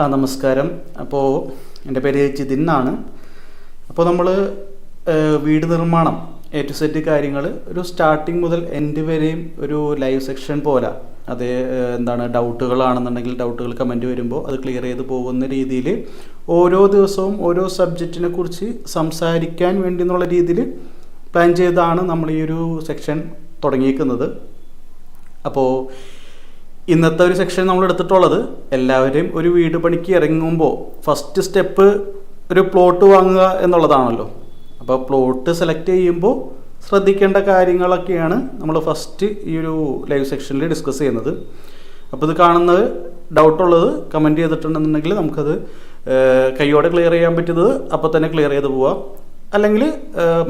ആ നമസ്കാരം. അപ്പോൾ എന്റെ പേര് ജിതിൻ എന്നാണ്. അപ്പോൾ നമ്മൾ വീട് നിർമ്മാണം എ ടു സെറ്റ് കാര്യങ്ങൾ ഒരു സ്റ്റാർട്ടിങ് മുതൽ എൻഡ് വരെയും ഒരു ലൈവ് സെക്ഷൻ പോലെ അത് എന്താണ് ഡൗട്ടുകളാണെന്നുണ്ടെങ്കിൽ ഡൗട്ടുകൾ കമന്റ് വരുമ്പോൾ അത് ക്ലിയർ ചെയ്ത് പോകുന്ന രീതിയിൽ ഓരോ ദിവസവും ഓരോ സബ്ജക്റ്റിനെ കുറിച്ച് സംസാരിക്കാൻ വേണ്ടി എന്നുള്ള രീതിയിൽ പ്ലാൻ ചെയ്താണ് നമ്മൾ ഈ ഒരു സെക്ഷൻ തുടങ്ങിയിരിക്കുന്നത് അപ്പോൾ ഇന്നത്തെ ഒരു സെക്ഷൻ നമ്മൾ എടുത്തിട്ടുള്ളത് എല്ലാവരെയും ഒരു വീട് പണിക്ക് ഇറങ്ങുമ്പോൾ ഫസ്റ്റ് സ്റ്റെപ്പ് ഒരു പ്ലോട്ട് വാങ്ങുക എന്നുള്ളതാണല്ലോ. അപ്പോൾ പ്ലോട്ട് സെലക്ട് ചെയ്യുമ്പോൾ ശ്രദ്ധിക്കേണ്ട കാര്യങ്ങളൊക്കെയാണ് നമ്മൾ ഫസ്റ്റ് ഈ ഒരു ലൈവ് സെക്ഷനിൽ ഡിസ്കസ് ചെയ്യുന്നത്. അപ്പോൾ ഇത് കാണുന്നത് ഡൗട്ടുള്ളത് കമന്റ് ചെയ്തിട്ടുണ്ടെന്നുണ്ടെങ്കിൽ നമുക്കത് കൈയോടെ ക്ലിയർ ചെയ്യാൻ പറ്റുന്നത് അപ്പോൾ തന്നെ ക്ലിയർ ചെയ്ത് പോവാം. അല്ലെങ്കിൽ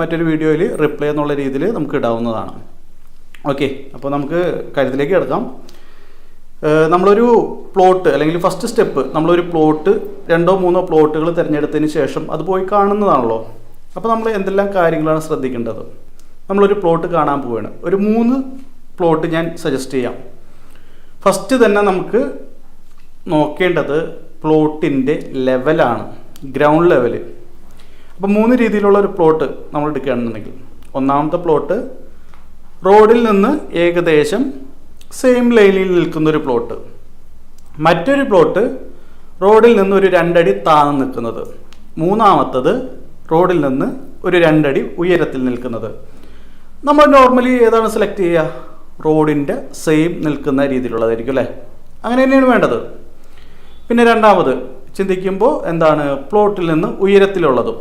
മറ്റൊരു വീഡിയോയിൽ റിപ്ലൈ എന്നുള്ള രീതിയിൽ നമുക്ക് ഇടാവുന്നതാണ്. ഓക്കെ അപ്പോൾ നമുക്ക് കാര്യത്തിലേക്ക് കിടക്കാം. നമ്മളൊരു പ്ലോട്ട് അല്ലെങ്കിൽ ഫസ്റ്റ് സ്റ്റെപ്പ് നമ്മളൊരു പ്ലോട്ട് രണ്ടോ മൂന്നോ പ്ലോട്ടുകൾ തിരഞ്ഞെടുത്തതിന് ശേഷം അത് പോയി കാണുന്നതാണല്ലോ. അപ്പോൾ നമ്മൾ എന്തെല്ലാം കാര്യങ്ങളാണ് ശ്രദ്ധിക്കേണ്ടത്? നമ്മളൊരു പ്ലോട്ട് കാണാൻ പോവുകയാണ് ഒരു മൂന്ന് പ്ലോട്ട് ഞാൻ സജസ്റ്റ് ചെയ്യാം. ഫസ്റ്റ് തന്നെ നമുക്ക് നോക്കേണ്ടത് പ്ലോട്ടിന്റെ ലെവലാണ് ഗ്രൗണ്ട് ലെവൽ അപ്പോൾ മൂന്ന് രീതിയിലുള്ള ഒരു പ്ലോട്ട് നമ്മൾ എടുക്കുകയാണെന്നുണ്ടെങ്കിൽ. ഒന്നാമത്തെ പ്ലോട്ട് റോഡിൽ നിന്ന് ഏകദേശം സെയിം ലൈനിൽ നിൽക്കുന്ന ഒരു പ്ലോട്ട് മറ്റൊരു പ്ലോട്ട് റോഡിൽ നിന്ന് ഒരു രണ്ടടി താഴ്ന്നു നിൽക്കുന്നത്. മൂന്നാമത്തത് റോഡിൽ നിന്ന് ഒരു രണ്ടടി ഉയരത്തിൽ നിൽക്കുന്നത്. നമ്മൾ നോർമലി ഏതാണ് സെലക്ട് ചെയ്യുക? റോഡിന്റെ സെയിം നിൽക്കുന്ന രീതിയിലുള്ളതായിരിക്കും അല്ലേ? അങ്ങനെ തന്നെയാണ് വേണ്ടത്. പിന്നെ രണ്ടാമത് ചിന്തിക്കുമ്പോൾ എന്താണ്? പ്ലോട്ടിൽ നിന്ന് ഉയരത്തിലുള്ളതും.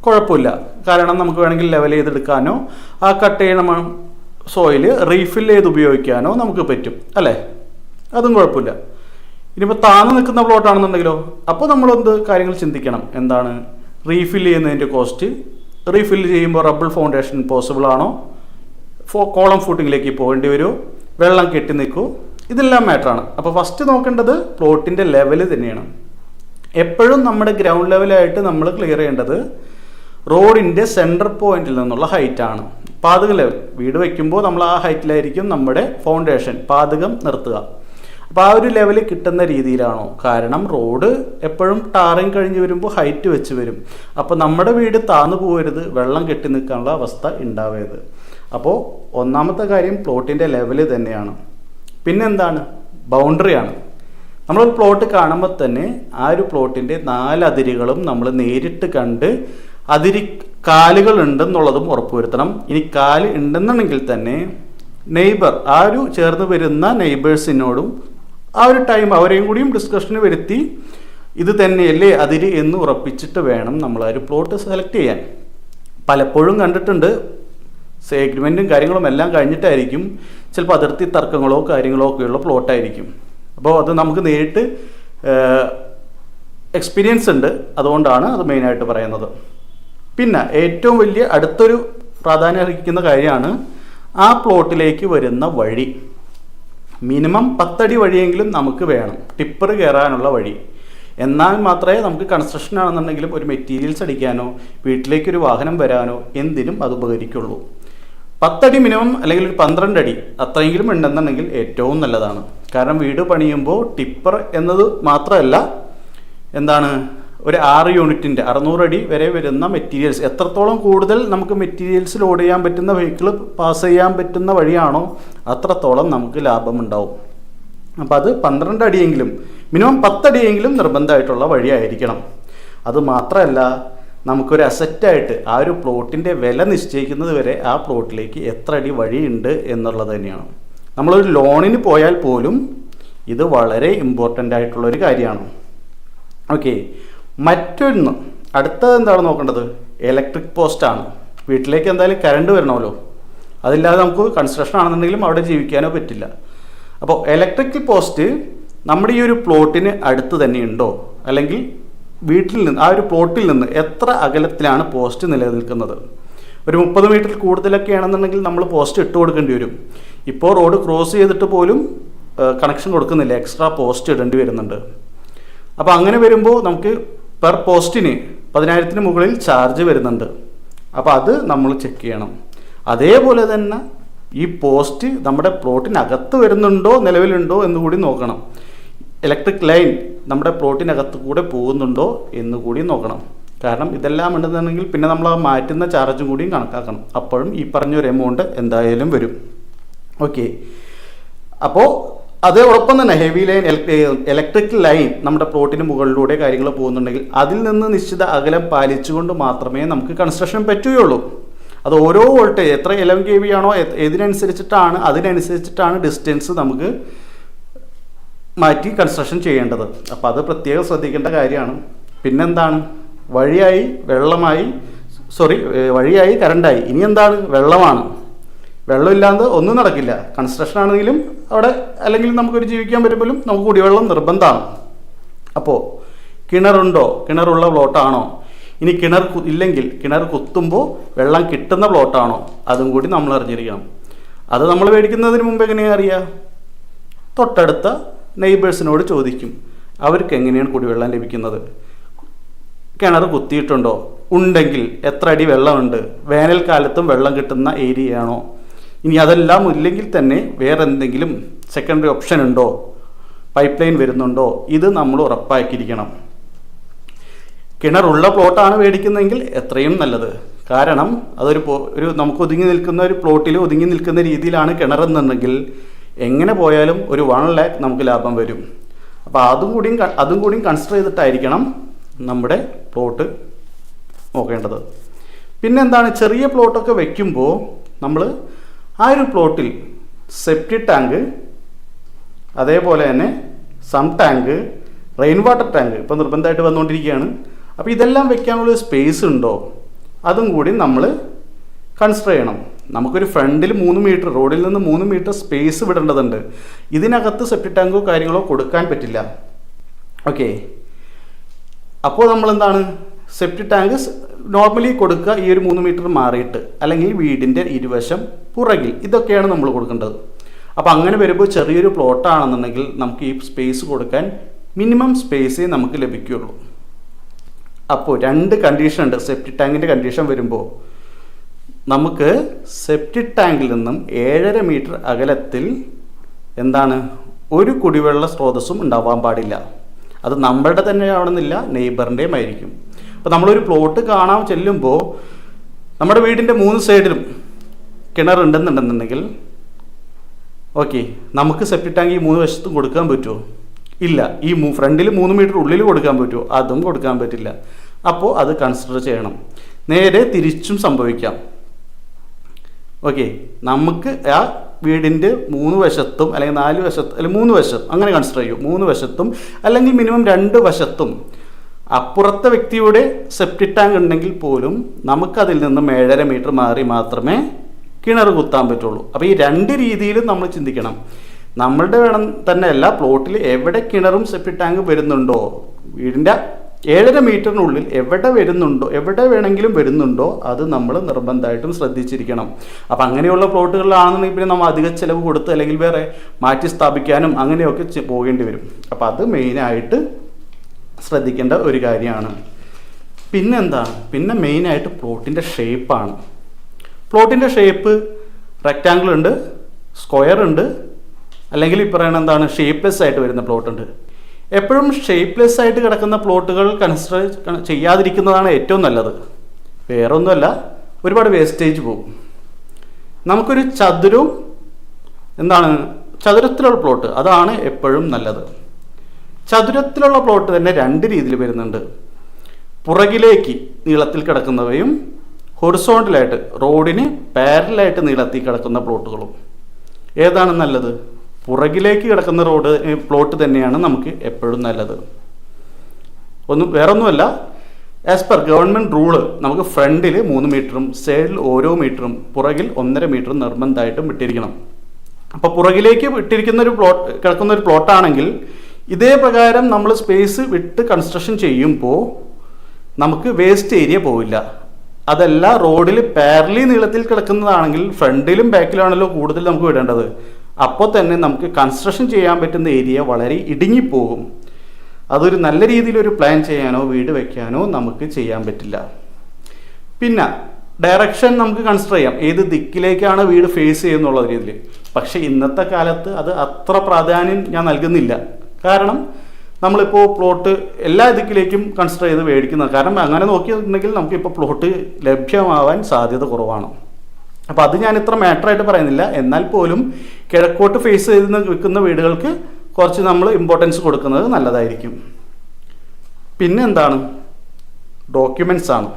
കുഴപ്പമില്ല. കാരണം നമുക്ക് വേണമെങ്കിൽ ലെവൽ ചെയ്തെടുക്കാനോ ആ കട്ട് ചെയ്യണ സോയിൽ റീഫിൽ ചെയ്ത് ഉപയോഗിക്കാനോ നമുക്ക് പറ്റും അല്ലേ? അതും കുഴപ്പമില്ല. ഇനിയിപ്പോൾ താന്ന് നിൽക്കുന്ന പ്ലോട്ടാണെന്നുണ്ടെങ്കിലോ അപ്പോൾ നമ്മളെന്ത് കാര്യങ്ങൾ ചിന്തിക്കണം? എന്താണ്? റീഫിൽ ചെയ്യുന്നതിന്റെ കോസ്റ്റ് റീഫിൽ ചെയ്യുമ്പോൾ റബ്ബിൾ ഫൗണ്ടേഷൻ പോസിബിൾ ആണോ? ഫോ കോളം ഫൂട്ടിങ്ങിലേക്ക് പോകേണ്ടി വരുമോ? വെള്ളം കെട്ടി നിൽക്കൂ? ഇതെല്ലാം മാറ്ററാണ് അപ്പോൾ ഫസ്റ്റ് നോക്കേണ്ടത് പ്ലോട്ടിന്റെ ലെവൽ തന്നെയാണ്. എപ്പോഴും നമ്മുടെ ഗ്രൗണ്ട് ലെവലായിട്ട് നമ്മൾ ക്ലിയർ ചെയ്യേണ്ടത് റോഡിന്റെ സെന്റർ പോയിന്റിൽ നിന്നുള്ള ഹൈറ്റാണ് പാതക ലെവൽ വീട് വയ്ക്കുമ്പോൾ നമ്മൾ ആ ഹൈറ്റിലായിരിക്കും നമ്മുടെ ഫൗണ്ടേഷൻ പാതകം നിർത്തുക. അപ്പോൾ ആ ഒരു ലെവൽ കിട്ടുന്ന രീതിയിലാണോ? കാരണം റോഡ് എപ്പോഴും ടാറിങ് കഴിഞ്ഞ് വരുമ്പോൾ ഹൈറ്റ് വെച്ച് വരും. അപ്പോൾ നമ്മുടെ വീട് താന്നു പോകരുത് വെള്ളം കെട്ടി നിൽക്കാനുള്ള അവസ്ഥ ഉണ്ടാവരുത്. അപ്പോൾ ഒന്നാമത്തെ കാര്യം പ്ലോട്ടിന്റെ ലെവൽ തന്നെയാണ്. പിന്നെന്താണ്? ബൗണ്ടറിയാണ് നമ്മളൊരു പ്ലോട്ട് കാണുമ്പോൾ തന്നെ ആ ഒരു പ്ലോട്ടിന്റെ നാല് അതിരുകളും നമ്മൾ നേരിട്ട് കണ്ട് അതിരി കാലുകൾ ഉണ്ടെന്നുള്ളതും ഉറപ്പുവരുത്തണം. ഇനി കാൽ ഉണ്ടെന്നുണ്ടെങ്കിൽ തന്നെ നെയ്ബർ ആ ഒരു ചേർന്ന് വരുന്ന നെയ്ബേഴ്സിനോടും ആ ഒരു ടൈം അവരെയും കൂടിയും ഡിസ്കഷന് വരുത്തി ഇത് തന്നെയല്ലേ അതിര് എന്ന് ഉറപ്പിച്ചിട്ട് വേണം നമ്മൾ ആ ഒരു പ്ലോട്ട് സെലക്ട് ചെയ്യാൻ. പലപ്പോഴും കണ്ടിട്ടുണ്ട് എഗ്രിമെന്റും കാര്യങ്ങളും എല്ലാം കഴിഞ്ഞിട്ടായിരിക്കും ചിലപ്പോൾ അതിർത്തി തർക്കങ്ങളോ കാര്യങ്ങളോ ഒക്കെയുള്ള പ്ലോട്ടായിരിക്കും അപ്പോൾ അത് നമുക്ക് നേരിട്ട് എക്സ്പീരിയൻസ് ഉണ്ട്. അതുകൊണ്ടാണ് അത് മെയിനായിട്ട് പറയുന്നത്. പിന്നെ ഏറ്റവും വലിയ അടുത്തൊരു പ്രാധാന്യം അർഹിക്കുന്ന കാര്യമാണ് ആ പ്ലോട്ടിലേക്ക് വരുന്ന വഴി. മിനിമം പത്തടി വഴിയെങ്കിലും നമുക്ക് വേണം. ടിപ്പർ കയറാനുള്ള വഴി. എന്നാൽ മാത്രമേ നമുക്ക് കൺസ്ട്രക്ഷൻ ആണെന്നുണ്ടെങ്കിലും ഒരു മെറ്റീരിയൽസ് അടിക്കാനോ വീട്ടിലേക്കൊരു വാഹനം വരാനോ എന്തിനും അത് ഉപകരിക്കുള്ളൂ. പത്തടി മിനിമം അല്ലെങ്കിൽ ഒരു പന്ത്രണ്ട് അടി അത്രയെങ്കിലും ഉണ്ടെന്നുണ്ടെങ്കിൽ ഏറ്റവും നല്ലതാണ്. കാരണം വീട് പണിയുമ്പോൾ ടിപ്പർ എന്നത് മാത്രമല്ല എന്താണ്? ഒരു ആറ് യൂണിറ്റിന്റെ അടി വരെ വരുന്ന മെറ്റീരിയൽസ് എത്രത്തോളം കൂടുതൽ നമുക്ക് മെറ്റീരിയൽസ് ലോഡ് ചെയ്യാൻ പറ്റുന്ന വെഹിക്കിൾ പാസ് ചെയ്യാൻ പറ്റുന്ന വഴിയാണോ അത്രത്തോളം നമുക്ക് ലാഭമുണ്ടാവും. അപ്പോൾ അത് പന്ത്രണ്ട് അടിയെങ്കിലും മിനിമം പത്തടിയെങ്കിലും നിർബന്ധമായിട്ടുള്ള വഴിയായിരിക്കണം. അത് മാത്രമല്ല നമുക്കൊരു അസറ്റായിട്ട് ആ ഒരു പ്ലോട്ടിന്റെ വില നിശ്ചയിക്കുന്നത് വരെ ആ പ്ലോട്ടിലേക്ക് എത്ര അടി വഴിയുണ്ട് എന്നുള്ളത് തന്നെയാണ്. നമ്മളൊരു ലോണിന് പോയാൽ പോലും ഇത് വളരെ ഇമ്പോർട്ടന്റ് ആയിട്ടുള്ളൊരു കാര്യമാണ്. ഓക്കെ മറ്റൊന്ന് അടുത്തത് എന്താണ് നോക്കേണ്ടത്? ഇലക്ട്രിക് പോസ്റ്റാണ് വീട്ടിലേക്ക് എന്തായാലും കറണ്ട് വരണമല്ലോ. അതില്ലാതെ നമുക്ക് കൺസ്ട്രക്ഷൻ ആണെന്നുണ്ടെങ്കിലും അവിടെ ജീവിക്കാനോ പറ്റില്ല. അപ്പോൾ ഇലക്ട്രിക്കൽ പോസ്റ്റ് നമ്മുടെ ഈ ഒരു പ്ലോട്ടിന് അടുത്ത് തന്നെ ഉണ്ടോ? അല്ലെങ്കിൽ വീട്ടിൽ നിന്ന് ആ ഒരു പ്ലോട്ടിൽ നിന്ന് എത്ര അകലത്തിലാണ് പോസ്റ്റ് നിലനിൽക്കുന്നത്? ഒരു മുപ്പത് മീറ്ററിൽ കൂടുതലൊക്കെ ആണെന്നുണ്ടെങ്കിൽ നമ്മൾ പോസ്റ്റ് ഇട്ട് കൊടുക്കേണ്ടി വരും. ഇപ്പോൾ റോഡ് ക്രോസ് ചെയ്തിട്ട് പോലും കണക്ഷൻ കൊടുക്കുന്നില്ല. എക്സ്ട്രാ പോസ്റ്റ് ഇടേണ്ടി വരുന്നുണ്ട്. അപ്പോൾ അങ്ങനെ വരുമ്പോൾ നമുക്ക് പെർ പോസ്റ്റിന് പതിനായിരത്തിന് മുകളിൽ ചാർജ് വരുന്നുണ്ട്. അപ്പോൾ അത് നമ്മൾ ചെക്ക് ചെയ്യണം. അതേപോലെ തന്നെ ഈ പോസ്റ്റ് നമ്മുടെ പ്ലോട്ടിനകത്ത് വരുന്നുണ്ടോ നിലവിലുണ്ടോ എന്ന് കൂടി നോക്കണം. ഇലക്ട്രിക് ലൈൻ നമ്മുടെ പ്ലോട്ടിനകത്ത് കൂടെ പോകുന്നുണ്ടോ എന്ന് കൂടി നോക്കണം. കാരണം ഇതെല്ലാം ഉണ്ടെന്നുണ്ടെങ്കിൽ പിന്നെ നമ്മൾ ആ മാറ്റുന്ന ചാർജും കൂടിയും കണക്കാക്കണം. അപ്പോഴും ഈ പറഞ്ഞൊരു എമൗണ്ട് എന്തായാലും വരും. ഓക്കെ അപ്പോൾ അതോടൊപ്പം തന്നെ. ഹെവി ലൈൻ ഇലക്ട്രിക് ലൈൻ നമ്മുടെ പ്ലോട്ടിന് മുകളിലൂടെ കാര്യങ്ങൾ പോകുന്നുണ്ടെങ്കിൽ അതിൽ നിന്ന് നിശ്ചിത അകലം പാലിച്ചുകൊണ്ട് മാത്രമേ നമുക്ക് കൺസ്ട്രക്ഷൻ പറ്റുകയുള്ളൂ. അത് ഓരോ വോൾട്ടേജ് എത്ര ഇലവൻ കെ വി ആണോ ഇതിനനുസരിച്ചിട്ടാണ് അതിനനുസരിച്ചിട്ടാണ് ഡിസ്റ്റൻസ് നമുക്ക് മാറ്റി കൺസ്ട്രക്ഷൻ ചെയ്യേണ്ടത്. അപ്പോൾ അത് പ്രത്യേകം ശ്രദ്ധിക്കേണ്ട കാര്യമാണ്. പിന്നെന്താണ്? വഴിയായി വെള്ളമായി സോറി വഴിയായി കറണ്ടായി ഇനി എന്താണ്? വെള്ളമാണ്. വെള്ളമില്ലാതെ ഒന്നും നടക്കില്ല. കൺസ്ട്രക്ഷൻ ആണെങ്കിലും അവിടെ അല്ലെങ്കിൽ നമുക്കൊരു ജീവിക്കാൻ പറ്റുമ്പോഴും നമുക്ക് കുടിവെള്ളം നിർബന്ധമാണ്. അപ്പോൾ കിണറുണ്ടോ? കിണറുള്ള പ്ലോട്ടാണോ? ഇനി കിണർ ഇല്ലെങ്കിൽ കിണർ കുത്തുമ്പോൾ വെള്ളം കിട്ടുന്ന പ്ലോട്ടാണോ? അതും കൂടി നമ്മൾ അറിഞ്ഞിരിക്കണം. അത് നമ്മൾ മേടിക്കുന്നതിന് മുമ്പ് എങ്ങനെയാണ് അറിയുക തൊട്ടടുത്ത നെയ്ബേഴ്സിനോട് ചോദിക്കും അവർക്ക് എങ്ങനെയാണ് കുടിവെള്ളം ലഭിക്കുന്നത്? കിണർ കുത്തിയിട്ടുണ്ടോ? ഉണ്ടെങ്കിൽ എത്ര അടി വെള്ളമുണ്ട്? വേനൽക്കാലത്തും വെള്ളം കിട്ടുന്ന ഏരിയയാണോ? ഇനി അതെല്ലാം ഇല്ലെങ്കിൽ തന്നെ വേറെ എന്തെങ്കിലും സെക്കൻഡറി ഓപ്ഷൻ ഉണ്ടോ? പൈപ്പ് ലൈൻ വരുന്നുണ്ടോ? ഇത് നമ്മൾ ഉറപ്പാക്കിയിരിക്കണം. കിണറുള്ള പ്ലോട്ടാണ് മേടിക്കുന്നതെങ്കിൽ എത്രയും നല്ലത്. കാരണം അതൊരു ഒരു നമുക്ക് ഒതുങ്ങി നിൽക്കുന്ന ഒരു പ്ലോട്ടിൽ ഒതുങ്ങി നിൽക്കുന്ന രീതിയിലാണ് കിണറെന്നുണ്ടെങ്കിൽ എങ്ങനെ പോയാലും ഒരു വൺ ലാക്ക് നമുക്ക് ലാഭം വരും. അപ്പോൾ അതും കൂടിയും അതും കൂടിയും കൺസിഡർ ചെയ്തിട്ടായിരിക്കണം നമ്മുടെ പ്ലോട്ട് നോക്കേണ്ടത്. പിന്നെ എന്താണ്? ചെറിയ പ്ലോട്ടൊക്കെ വെക്കുമ്പോൾ നമ്മൾ ആ ഒരു പ്ലോട്ടിൽ സെപ്റ്റി ടാങ്ക് അതേപോലെ തന്നെ sump tank rain water tank ഇപ്പോൾ നിർബന്ധമായിട്ട് വന്നുകൊണ്ടിരിക്കുകയാണ്. അപ്പോൾ ഇതെല്ലാം വെക്കാനുള്ള സ്പേസ് ഉണ്ടോ? അതും കൂടി നമ്മൾ കൺസിഡർ ചെയ്യണം. നമുക്കൊരു ഫ്രണ്ടിൽ മൂന്ന് മീറ്റർ റോഡിൽ നിന്ന് മൂന്ന് മീറ്റർ സ്പേസ് വിടേണ്ടതുണ്ട്. ഇതിനകത്ത് സെപ്റ്റി ടാങ്കോ കാര്യങ്ങളോ കൊടുക്കാൻ പറ്റില്ല. ഓക്കെ അപ്പോൾ നമ്മൾ എന്താണ് സെപ്റ്റി ടാങ്ക് നോർമലി കൊടുക്കുക ഈ ഒരു മൂന്ന് മീറ്റർ മാറിയിട്ട് അല്ലെങ്കിൽ വീടിന്റെ ഇരുവശം പുറകിൽ. ഇതൊക്കെയാണ് നമ്മൾ കൊടുക്കേണ്ടത്. അപ്പോൾ അങ്ങനെ വരുമ്പോൾ ചെറിയൊരു പ്ലോട്ടാണെന്നുണ്ടെങ്കിൽ നമുക്ക് ഈ സ്പേസ് കൊടുക്കാൻ മിനിമം സ്പേസേ നമുക്ക് ലഭിക്കുകയുള്ളൂ. അപ്പോൾ രണ്ട് കണ്ടീഷൻ ഉണ്ട്. സെപ്റ്റി ടാങ്കിന്റെ കണ്ടീഷൻ വരുമ്പോൾ നമുക്ക് സെപ്റ്റി ടാങ്കിൽ നിന്നും ഏഴര മീറ്റർ അകലത്തിൽ എന്താണ്? ഒരു കുടിവെള്ള സ്രോതസ്സും ഉണ്ടാവാൻ പാടില്ല. അത് നമ്മളുടെ തന്നെ ആവണമെന്നില്ല നെയ്ബറിന്റെയും ആയിരിക്കും. അപ്പോൾ നമ്മളൊരു പ്ലോട്ട് കാണാൻ ചെല്ലുമ്പോൾ നമ്മുടെ വീടിന്റെ മൂന്ന് സൈഡിലും കിണറുണ്ടെന്നുണ്ടെന്നുണ്ടെങ്കിൽ ഓക്കെ നമുക്ക് സെപ്റ്റി ടാങ്ക് ഈ മൂന്ന് വശത്തും കൊടുക്കാൻ പറ്റുമോ ഇല്ല. ഈ ഫ്രണ്ടിൽ മൂന്ന് മീറ്റർ ഉള്ളിൽ കൊടുക്കാൻ പറ്റുമോ അതും കൊടുക്കാൻ പറ്റില്ല. അപ്പോൾ അത് കൺസിഡർ ചെയ്യണം. നേരെ തിരിച്ചും സംഭവിക്കാം. ഓക്കെ നമുക്ക് ആ വീടിന്റെ മൂന്ന് വശത്തും അല്ലെങ്കിൽ നാല് വശത്തും അല്ലെങ്കിൽ മൂന്ന് വശത്തും അങ്ങനെ കൺസിഡർ ചെയ്യും. മൂന്ന് വശത്തും അല്ലെങ്കിൽ മിനിമം രണ്ട് വശത്തും അപ്പുറത്തെ വ്യക്തിയുടെ സെപ്റ്റി ടാങ്ക് ഉണ്ടെങ്കിൽ പോലും നമുക്കതിൽ നിന്ന് ഏഴര മീറ്റർ മാറി മാത്രമേ കിണർ കുത്താൻ പറ്റുള്ളൂ. അപ്പോൾ ഈ രണ്ട് രീതിയിലും നമ്മൾ ചിന്തിക്കണം. നമ്മളുടെ വേണം തന്നെ അല്ല പ്ലോട്ടിൽ എവിടെ കിണറും സെപ്റ്റി ടാങ്ക് വരുന്നുണ്ടോ? വീടിന്റെ ഏഴര മീറ്ററിനുള്ളിൽ എവിടെ വരുന്നുണ്ടോ? എവിടെ വേണമെങ്കിലും വരുന്നുണ്ടോ? അത് നമ്മൾ നിർബന്ധമായിട്ടും ശ്രദ്ധിച്ചിരിക്കണം. അപ്പം അങ്ങനെയുള്ള പ്ലോട്ടുകളിലാണെന്നുണ്ടെങ്കിൽ പിന്നെ നമ്മൾ അധിക ചിലവ് കൊടുത്ത് അല്ലെങ്കിൽ വേറെ മാറ്റി സ്ഥാപിക്കാനും അങ്ങനെയൊക്കെ പോകേണ്ടി വരും. അപ്പം അത് മെയിനായിട്ട് ശ്രദ്ധിക്കേണ്ട ഒരു കാര്യമാണ്. പിന്നെന്താ? പിന്നെ മെയിനായിട്ട് പ്ലോട്ടിന്റെ ഷേപ്പാണ് പ്ലോട്ടിന്റെ ഷേപ്പ് റെക്റ്റാങ്കിൾ ഉണ്ട് സ്ക്വയർ ഉണ്ട് അല്ലെങ്കിൽ ഈ പറയുന്ന എന്താണ് ഷേപ്പ്ലെസ് ആയിട്ട് വരുന്ന പ്ലോട്ട് ഉണ്ട്. എപ്പോഴും ഷേപ്പ്ലെസ് ആയിട്ട് കിടക്കുന്ന പ്ലോട്ടുകൾ കൺസിഡർ ചെയ്യാതിരിക്കുന്നതാണ് ഏറ്റവും നല്ലത്. വേറെ ഒന്നുമല്ല ഒരുപാട് വേസ്റ്റേജ് പോകും. നമുക്കൊരു ചതുരവും എന്താണ് ചതുരത്തിലുള്ള പ്ലോട്ട് അതാണ് എപ്പോഴും നല്ലത്. ചതുരത്തിലുള്ള പ്ലോട്ട് തന്നെ രണ്ട് രീതിയിൽ വരുന്നുണ്ട്. പുറകിലേക്ക് നീളത്തിൽ കിടക്കുന്നവയും ഹൊറിസോണ്ടലായിട്ട് റോഡിന് പാരലായിട്ട് നീളത്തിൽ കിടക്കുന്ന പ്ലോട്ടുകളും ഏതാണ് നല്ലത്? പുറകിലേക്ക് കിടക്കുന്ന റോഡ് പ്ലോട്ട് തന്നെയാണ് നമുക്ക് എപ്പോഴും നല്ലത്. ഒന്നും വേറൊന്നുമല്ല. ആസ് പെർ ഗവൺമെന്റ് റൂൾ നമുക്ക് ഫ്രണ്ടിൽ മൂന്ന് മീറ്ററും സൈഡിൽ ഓരോ മീറ്ററും പുറകിൽ ഒന്നര മീറ്ററും നിർബന്ധമായിട്ടും വിട്ടിരിക്കണം അപ്പോൾ പുറകിലേക്ക് വിട്ടിരിക്കുന്ന ഒരു പ്ലോട്ട് കിടക്കുന്ന ഒരു പ്ലോട്ടാണെങ്കിൽ ഇതേ പ്രകാരം നമ്മൾ സ്പേസ് വിട്ട് കൺസ്ട്രക്ഷൻ ചെയ്യുമ്പോൾ നമുക്ക് വേസ്റ്റ് ഏരിയ പോവില്ല. അതല്ല റോഡിൽ പാരലി നീളത്തിൽ കിടക്കുന്നതാണെങ്കിൽ ഫ്രണ്ടിലും ബാക്കിലാണല്ലോ കൂടുതൽ നമുക്ക് വിടേണ്ടത്. അപ്പോൾ തന്നെ നമുക്ക് കൺസ്ട്രക്ഷൻ ചെയ്യാൻ പറ്റുന്ന ഏരിയ വളരെ ഇടുങ്ങിപ്പോകും. അതൊരു നല്ല രീതിയിൽ ഒരു പ്ലാൻ ചെയ്യാനോ വീട് വെക്കാനോ നമുക്ക് ചെയ്യാൻ പറ്റില്ല. പിന്നെ ഡയറക്ഷൻ നമുക്ക് കൺസിഡർ ചെയ്യാം. ഏത് ദിക്കിലേക്കാണ് വീട് ഫേസ് ചെയ്യുന്നുള്ള രീതിയിൽ. പക്ഷേ ഇന്നത്തെ കാലത്ത് അത് അത്ര പ്രാധാന്യം ഞാൻ നൽകുന്നില്ല. കാരണം നമ്മളിപ്പോൾ പ്ലോട്ട് എല്ലാ ദിക്കിലേക്കും കൺസിഡർ ചെയ്ത് മേടിക്കുന്നത് കാരണം അങ്ങനെ നോക്കിയിട്ടുണ്ടെങ്കിൽ നമുക്കിപ്പോൾ പ്ലോട്ട് ലഭ്യമാവാൻ സാധ്യത കുറവാണ്. അപ്പോൾ അത് ഞാൻ ഇത്ര മാറ്ററായിട്ട് പറയുന്നില്ല. എന്നാൽ പോലും കിഴക്കോട്ട് ഫേസ് ചെയ്ത് വിൽക്കുന്ന വീടുകൾക്ക് കുറച്ച് നമ്മൾ ഇമ്പോർട്ടൻസ് കൊടുക്കുന്നത് നല്ലതായിരിക്കും. പിന്നെ എന്താണ്? ആണ്.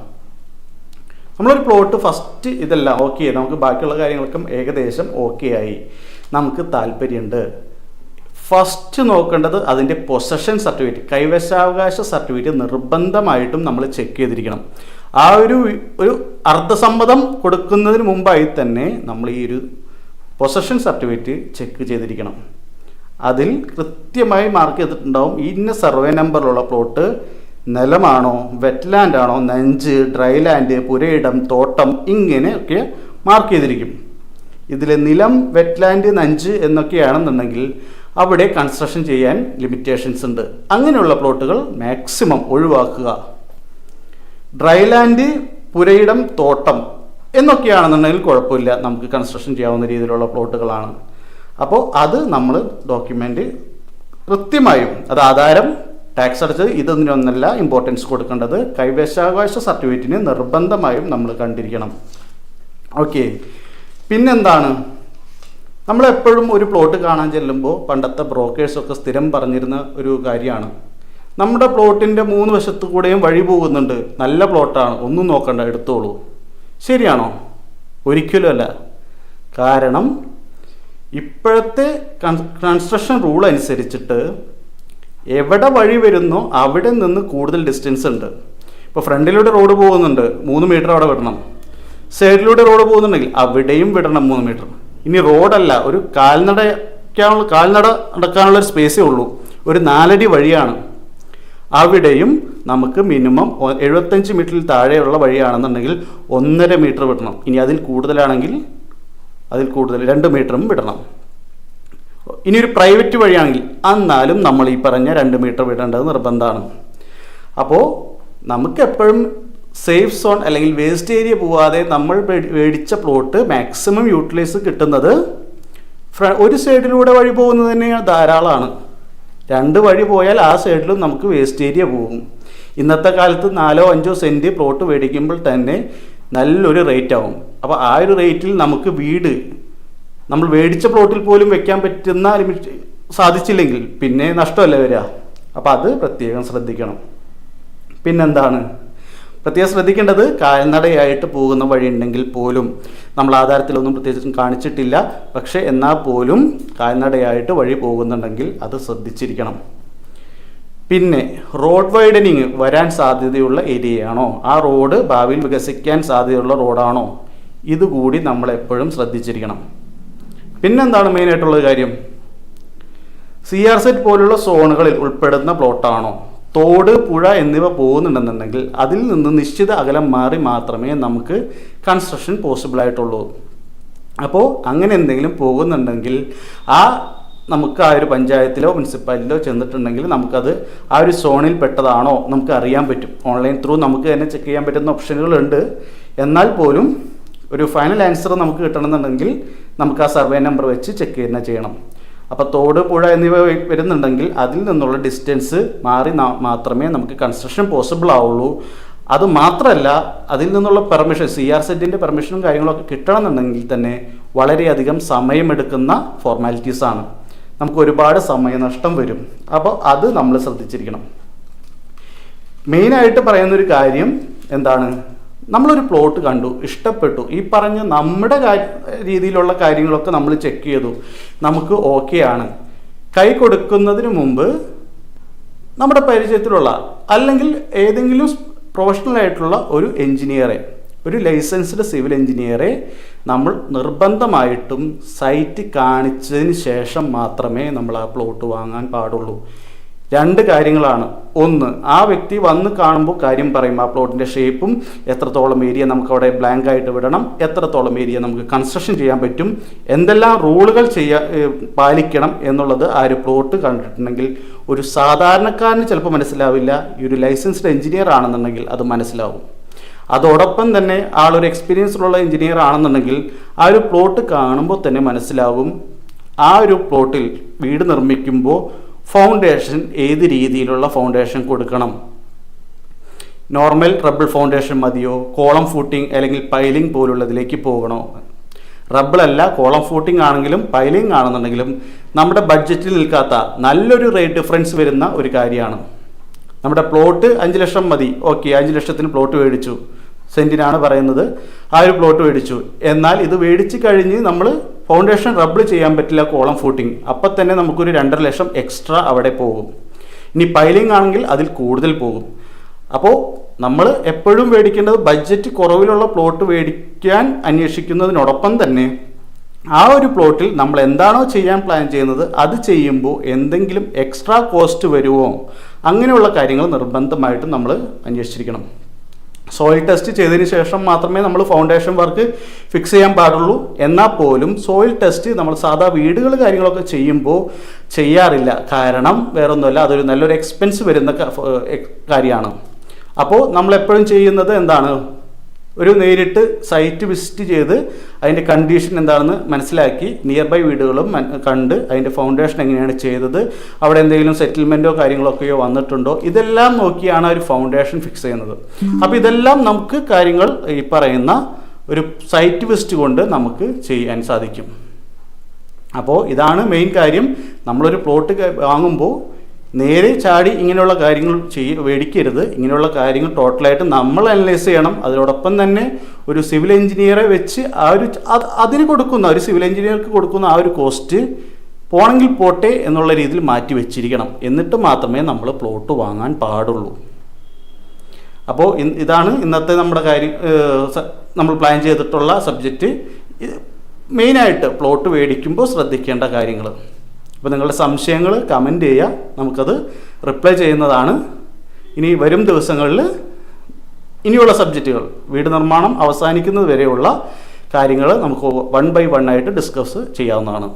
നമ്മളൊരു പ്ലോട്ട് ഫസ്റ്റ് ഇതല്ല ഓക്കെ നമുക്ക് ബാക്കിയുള്ള കാര്യങ്ങൾക്കും ഏകദേശം ഓക്കെ ആയി. നമുക്ക് താല്പര്യമുണ്ട് ഫസ്റ്റ് നോക്കേണ്ടത് അതിന്റെ പൊസഷൻ സർട്ടിഫിക്കറ്റ് കൈവശാവകാശ സർട്ടിഫിക്കറ്റ് നിർബന്ധമായിട്ടും നമ്മൾ ചെക്ക് ചെയ്തിരിക്കണം. ആ ഒരു ഒരു അർദ്ധസമ്മതം കൊടുക്കുന്നതിന് മുമ്പായി തന്നെ നമ്മൾ ഈ ഒരു പൊസഷൻ സർട്ടിഫിക്കറ്റ് ചെക്ക് ചെയ്തിരിക്കണം. അതിൽ കൃത്യമായി മാർക്ക് ചെയ്തിട്ടുണ്ടാവും. ഇന്ന സർവേ നമ്പറിലുള്ള പ്ലോട്ട് നിലമാണോ വെറ്റ്ലാൻഡ് ആണോ നെഞ്ച് ഡ്രൈലാൻഡ് പുരയിടം തോട്ടം ഇങ്ങനെയൊക്കെ മാർക്ക് ചെയ്തിരിക്കും. ഇതിൽ നിലം വെറ്റ്ലാൻഡ് നഞ്ച് എന്നൊക്കെയാണെന്നുണ്ടെങ്കിൽ അവിടെ കൺസ്ട്രക്ഷൻ ചെയ്യാൻ ലിമിറ്റേഷൻസ് ഉണ്ട്. അങ്ങനെയുള്ള പ്ലോട്ടുകൾ മാക്സിമം ഒഴിവാക്കുക. ഡ്രൈ ലാൻഡ് പുരയിടം തോട്ടം എന്നൊക്കെയാണെന്നുണ്ടെങ്കിൽ കുഴപ്പമില്ല. നമുക്ക് കൺസ്ട്രക്ഷൻ ചെയ്യാവുന്ന രീതിയിലുള്ള പ്ലോട്ടുകളാണ് അപ്പോൾ അത് നമ്മൾ ഡോക്യുമെന്റ് കൃത്യമായും അത് ആധാരം ടാക്സ് അടച്ച് ഇതൊന്നിനൊന്നല്ല ഇമ്പോർട്ടൻസ് കൊടുക്കേണ്ടത്. കൈവശാവകാശ സർട്ടിഫിക്കറ്റിന് നിർബന്ധമായും നമ്മൾ കണ്ടിരിക്കണം. ഓക്കെ പിന്നെന്താണ്? നമ്മളെപ്പോഴും ഒരു പ്ലോട്ട് കാണാൻ ചെല്ലുമ്പോൾ പണ്ടത്തെ ബ്രോക്കേഴ്സൊക്കെ സ്ഥിരം പറഞ്ഞിരുന്ന ഒരു കാര്യമാണ്. നമ്മുടെ പ്ലോട്ടിന്റെ മൂന്ന് വശത്തു കൂടെയും വഴി പോകുന്നുണ്ട്. നല്ല പ്ലോട്ടാണ് ഒന്നും നോക്കണ്ട. എടുത്തോളൂ. ശരിയാണോ? ഒരിക്കലും അല്ല. കാരണം ഇപ്പോഴത്തെ കൺസ്ട്രക്ഷൻ റൂൾ അനുസരിച്ചിട്ട് എവിടെ വഴി വരുന്നോ അവിടെ നിന്ന് കൂടുതൽ ഡിസ്റ്റൻസ് ഉണ്ട്. ഇപ്പോൾ ഫ്രണ്ടിലൂടെ റോഡ് പോകുന്നുണ്ട്. മൂന്ന് മീറ്റർ അവിടെ വിടണം. സൈഡിലൂടെ റോഡ് പോകുന്നുണ്ടെങ്കിൽ അവിടെയും വിടണം മൂന്ന് മീറ്റർ ഇനി റോഡല്ല ഒരു കാൽനടയ്ക്കാനുള്ള കാൽനട നടക്കാനുള്ള ഒരു സ്പേസേ ഉള്ളൂ ഒരു നാലടി വഴിയാണ്. അവിടെയും നമുക്ക് മിനിമം എഴുപത്തഞ്ച് മീറ്ററിൽ താഴെയുള്ള വഴിയാണെന്നുണ്ടെങ്കിൽ ഒന്നര മീറ്റർ വിടണം. ഇനി അതിൽ കൂടുതലാണെങ്കിൽ അതിൽ കൂടുതൽ രണ്ട് മീറ്ററും വിടണം. ഇനി ഒരു പ്രൈവറ്റ് വഴിയാണെങ്കിൽ എന്നാലും നമ്മൾ ഈ പറഞ്ഞ രണ്ട് മീറ്റർ വിടേണ്ടത് നിർബന്ധമാണ്. അപ്പോൾ നമുക്ക് എപ്പോഴും സേഫ് സോൺ അല്ലെങ്കിൽ വേസ്റ്റ് ഏരിയ പോവാതെ നമ്മൾ മേടിച്ച പ്ലോട്ട് മാക്സിമം യൂട്ടിലൈസ് കിട്ടുന്നത് ഒരു സൈഡിലൂടെ വഴി പോകുന്നത് തന്നെ ധാരാളമാണ്. രണ്ട് വഴി പോയാൽ ആ സൈഡിലും നമുക്ക് വേസ്റ്റ് ഏരിയ പോകും. ഇന്നത്തെ കാലത്ത് നാലോ അഞ്ചോ സെന്റ് പ്ലോട്ട് മേടിക്കുമ്പോൾ തന്നെ നല്ലൊരു റേറ്റ് ആവും. അപ്പോൾ ആ ഒരു റേറ്റിൽ നമുക്ക് വീട് നമ്മൾ മേടിച്ച പ്ലോട്ടിൽ പോലും വെക്കാൻ പറ്റുന്ന ലിമിറ്റ് സാധിച്ചില്ലെങ്കിൽ പിന്നെ നഷ്ടമല്ലേ വരിക? അപ്പോൾ അത് പ്രത്യേകം ശ്രദ്ധിക്കണം. പിന്നെന്താണ്? പ്രത്യേകം ശ്രദ്ധിക്കേണ്ടത് കാൽനടയായിട്ട് പോകുന്ന വഴി ഉണ്ടെങ്കിൽ പോലും നമ്മൾ ആധാരത്തിലൊന്നും പ്രത്യേകിച്ചും കാണിച്ചിട്ടില്ല. പക്ഷേ എന്നാൽ പോലും കാൽനടയായിട്ട് വഴി പോകുന്നുണ്ടെങ്കിൽ അത് ശ്രദ്ധിച്ചിരിക്കണം. പിന്നെ റോഡ് വൈഡനിങ് വരാൻ സാധ്യതയുള്ള ഏരിയയാണോ? ആ റോഡ് ഭാവിയിൽ വികസിക്കാൻ സാധ്യതയുള്ള റോഡാണോ? ഇതുകൂടി നമ്മൾ എപ്പോഴും ശ്രദ്ധിച്ചിരിക്കണം. പിന്നെന്താണ് മെയിനായിട്ടുള്ള കാര്യം? സി ആർ സെറ്റ് പോലുള്ള സോണുകളിൽ ഉൾപ്പെടുന്ന പ്ലോട്ടാണോ തോട് പുഴ എന്നിവ പോകുന്നുണ്ടെന്നുണ്ടെങ്കിൽ അതിൽ നിന്ന് നിശ്ചിത അകലം മാറി മാത്രമേ നമുക്ക് കൺസ്ട്രക്ഷൻ പോസിബിൾ ആയിട്ടുള്ളൂ. അപ്പോൾ അങ്ങനെ എന്തെങ്കിലും പോകുന്നുണ്ടെങ്കിൽ ആ നമുക്ക് ആ ഒരു പഞ്ചായത്തിലോ മുനിസിപ്പാലിറ്റിയിലോ ചെന്നിട്ടുണ്ടെങ്കിൽ നമുക്കത് ആ ഒരു സോണിൽ പെട്ടതാണോ നമുക്ക് അറിയാൻ പറ്റും. ഓൺലൈൻ ത്രൂ നമുക്ക് തന്നെ ചെക്ക് ചെയ്യാൻ പറ്റുന്ന ഓപ്ഷനുകളുണ്ട് എന്നാൽ പോലും ഒരു ഫൈനൽ ആൻസർ നമുക്ക് കിട്ടണമെന്നുണ്ടെങ്കിൽ നമുക്ക് ആ സർവേ നമ്പർ വെച്ച് ചെക്ക് തന്നെ ചെയ്യണം. അപ്പോൾ തോട് പുഴ എന്നിവ വരുന്നുണ്ടെങ്കിൽ അതിൽ നിന്നുള്ള ഡിസ്റ്റൻസ് മാറി മാത്രമേ നമുക്ക് കൺസ്ട്രക്ഷൻ പോസിബിൾ ആവുള്ളൂ. അത് മാത്രമല്ല അതിൽ നിന്നുള്ള പെർമിഷൻ സി ആർ സെറ്റിന്റെ പെർമിഷനും കാര്യങ്ങളൊക്കെ കിട്ടണമെന്നുണ്ടെങ്കിൽ തന്നെ വളരെയധികം സമയമെടുക്കുന്ന ഫോർമാലിറ്റീസാണ് നമുക്ക് ഒരുപാട് സമയനഷ്ടം വരും. അപ്പോൾ അത് നമ്മൾ ശ്രദ്ധിച്ചിരിക്കണം. മെയിനായിട്ട് പറയുന്നൊരു കാര്യം എന്താണ്? നമ്മളൊരു പ്ലോട്ട് കണ്ടു ഇഷ്ടപ്പെട്ടു. ഈ പറഞ്ഞ നമ്മുടെ രീതിയിലുള്ള കാര്യങ്ങളൊക്കെ നമ്മൾ ചെക്ക് ചെയ്തു. നമുക്ക് ഓക്കെ ആണ്. കൈ കൊടുക്കുന്നതിന് മുമ്പ് നമ്മുടെ പരിചയത്തിലുള്ള അല്ലെങ്കിൽ ഏതെങ്കിലും പ്രൊഫഷണൽ ആയിട്ടുള്ള ഒരു എഞ്ചിനീയറെ ഒരു ലൈസൻസ്ഡ് സിവിൽ എഞ്ചിനീയറെ നമ്മൾ നിർബന്ധമായിട്ടും സൈറ്റ് കാണിച്ചതിന് ശേഷം മാത്രമേ നമ്മൾ ആ പ്ലോട്ട് വാങ്ങാൻ പാടുള്ളൂ. രണ്ട് കാര്യങ്ങളാണ്. ഒന്ന് ആ വ്യക്തി വന്ന് കാണുമ്പോൾ കാര്യം പറയും. ആ പ്ലോട്ടിന്റെ ഷേപ്പും എത്രത്തോളം ഏരിയ നമുക്ക് അവിടെ ബ്ലാങ്ക് ആയിട്ട് വിടണം എത്രത്തോളം ഏരിയ നമുക്ക് കൺസ്ട്രക്ഷൻ ചെയ്യാൻ പറ്റും എന്തെല്ലാം റൂളുകൾ ചെയ്യാ പാലിക്കണം എന്നുള്ളത് ആ ഒരു പ്ലോട്ട് കണ്ടിട്ടുണ്ടെങ്കിൽ ഒരു സാധാരണക്കാരന് ചിലപ്പോൾ മനസ്സിലാവില്ല. ഈ ഒരു ലൈസൻസ്ഡ് എഞ്ചിനീയർ ആണെന്നുണ്ടെങ്കിൽ അത് മനസ്സിലാവും. അതോടൊപ്പം തന്നെ ആളൊരു എക്സ്പീരിയൻസിലുള്ള എഞ്ചിനീയർ ആണെന്നുണ്ടെങ്കിൽ ആ ഒരു പ്ലോട്ട് കാണുമ്പോൾ തന്നെ മനസ്സിലാകും ആ ഒരു പ്ലോട്ടിൽ വീട് നിർമ്മിക്കുമ്പോൾ ഫൗണ്ടേഷൻ ഏത് രീതിയിലുള്ള ഫൗണ്ടേഷൻ കൊടുക്കണം? നോർമൽ റബ്ബിൾ ഫൗണ്ടേഷൻ മതിയോ? കോളം ഫൂട്ടിംഗ് അല്ലെങ്കിൽ പൈലിംഗ് പോലുള്ളതിലേക്ക് പോകണോ? റബ്ബിളല്ല കോളം ഫൂട്ടിംഗ് ആണെങ്കിലും പൈലിംഗ് ആണെന്നുണ്ടെങ്കിലും നമ്മുടെ ബഡ്ജറ്റിൽ നിൽക്കാത്ത നല്ലൊരു റേറ്റ് ഡിഫറൻസ് വരുന്ന ഒരു കാര്യമാണ്. നമ്മുടെ പ്ലോട്ട് അഞ്ച് ലക്ഷം മതി. ഓക്കെ അഞ്ച് ലക്ഷത്തിന് പ്ലോട്ട് മേടിച്ചു. സെന്റിനാണ് പറയുന്നത്. ആ ഒരു പ്ലോട്ട് മേടിച്ചു. എന്നാൽ ഇത് മേടിച്ച് കഴിഞ്ഞ് നമ്മൾ ഫൗണ്ടേഷൻ റബ്ബിൾ ചെയ്യാൻ പറ്റില്ല കോളം ഫൂട്ടിംഗ് അപ്പം തന്നെ നമുക്കൊരു രണ്ടര ലക്ഷം എക്സ്ട്രാ അവിടെ പോകും. ഇനി പൈലിംഗ് ആണെങ്കിൽ അതിൽ കൂടുതൽ പോകും. അപ്പോൾ നമ്മൾ എപ്പോഴും മേടിക്കേണ്ടത് ബഡ്ജറ്റ് കുറവിലുള്ള പ്ലോട്ട് മേടിക്കാൻ അന്വേഷിക്കുന്നതിനോടൊപ്പം തന്നെ ആ ഒരു പ്ലോട്ടിൽ നമ്മൾ എന്താണോ ചെയ്യാൻ പ്ലാൻ ചെയ്യുന്നത് അത് ചെയ്യുമ്പോൾ എന്തെങ്കിലും എക്സ്ട്രാ കോസ്റ്റ് വരുമോ അങ്ങനെയുള്ള കാര്യങ്ങൾ നിർബന്ധമായിട്ടും നമ്മൾ അന്വേഷിച്ചിരിക്കണം. സോയിൽ ടെസ്റ്റ് ചെയ്തതിന് ശേഷം മാത്രമേ നമ്മൾ ഫൗണ്ടേഷൻ വർക്ക് ഫിക്സ് ചെയ്യാൻ പാടുള്ളൂ. എന്നാൽ പോലും സോയിൽ ടെസ്റ്റ് നമ്മൾ സാധാ വീടുകൾ കാര്യങ്ങളൊക്കെ ചെയ്യുമ്പോൾ ചെയ്യാറില്ല. കാരണം വേറൊന്നുമല്ല അതൊരു നല്ലൊരു എക്സ്പെൻസ് വരുന്ന കാര്യമാണ്. അപ്പോൾ നമ്മൾ എപ്പോഴും ചെയ്യുന്നത് എന്താണ്? ഒരു നേരിട്ട് സൈറ്റ് വിസിറ്റ് ചെയ്ത് അതിന്റെ കണ്ടീഷൻ എന്താണെന്ന് മനസ്സിലാക്കി നിയർ ബൈ വീടുകളും കണ്ട് അതിന്റെ ഫൗണ്ടേഷൻ എങ്ങനെയാണ് ചെയ്തത് അവിടെ എന്തെങ്കിലും സെറ്റിൽമെന്റോ കാര്യങ്ങളൊക്കെയോ വന്നിട്ടുണ്ടോ ഇതെല്ലാം നോക്കിയാണ് ഒരു ഫൗണ്ടേഷൻ ഫിക്സ് ചെയ്യുന്നത്. അപ്പോൾ ഇതെല്ലാം നമുക്ക് കാര്യങ്ങൾ ഈ പറയുന്ന ഒരു സൈറ്റ് വിസിറ്റ് കൊണ്ട് നമുക്ക് ചെയ്യാൻ സാധിക്കും. അപ്പോൾ ഇതാണ് മെയിൻ കാര്യം. നമ്മളൊരു പ്ലോട്ട് വാങ്ങുമ്പോൾ നേരെ ചാടി ഇങ്ങനെയുള്ള കാര്യങ്ങൾ ചെയ്യ മേടിക്കരുത് ഇങ്ങനെയുള്ള കാര്യങ്ങൾ ടോട്ടലായിട്ട് നമ്മൾ അനലൈസ് ചെയ്യണം. അതിനോടൊപ്പം തന്നെ ഒരു സിവിൽ എഞ്ചിനീയറെ വെച്ച് ആ ഒരു അത് അതിന് കൊടുക്കുന്ന ഒരു സിവിൽ എഞ്ചിനീയർക്ക് കൊടുക്കുന്ന ആ ഒരു കോസ്റ്റ് പോണെങ്കിൽ പോട്ടെ എന്നുള്ള രീതിയിൽ മാറ്റി വെച്ചിരിക്കണം. എന്നിട്ട് മാത്രമേ നമ്മൾ പ്ലോട്ട് വാങ്ങാൻ പാടുള്ളൂ. അപ്പോൾ ഇതാണ് ഇന്നത്തെ നമ്മുടെ കാര്യം നമ്മൾ പ്ലാൻ ചെയ്തിട്ടുള്ള സബ്ജക്റ്റ് മെയിനായിട്ട് പ്ലോട്ട് മേടിക്കുമ്പോൾ ശ്രദ്ധിക്കേണ്ട കാര്യങ്ങൾ. അപ്പോൾ നിങ്ങളുടെ സംശയങ്ങൾ കമന്റ് ചെയ്യുക. നമുക്കത് റിപ്ലൈ ചെയ്യുന്നതാണ്. ഇനി വരും ദിവസങ്ങളിൽ ഇനിയുള്ള സബ്ജക്റ്റുകൾ വീട് നിർമ്മാണം അവസാനിക്കുന്നത് വരെയുള്ള കാര്യങ്ങൾ നമുക്ക് വൺ ബൈ വൺ ആയിട്ട് ഡിസ്കസ് ചെയ്യാവുന്നതാണ്.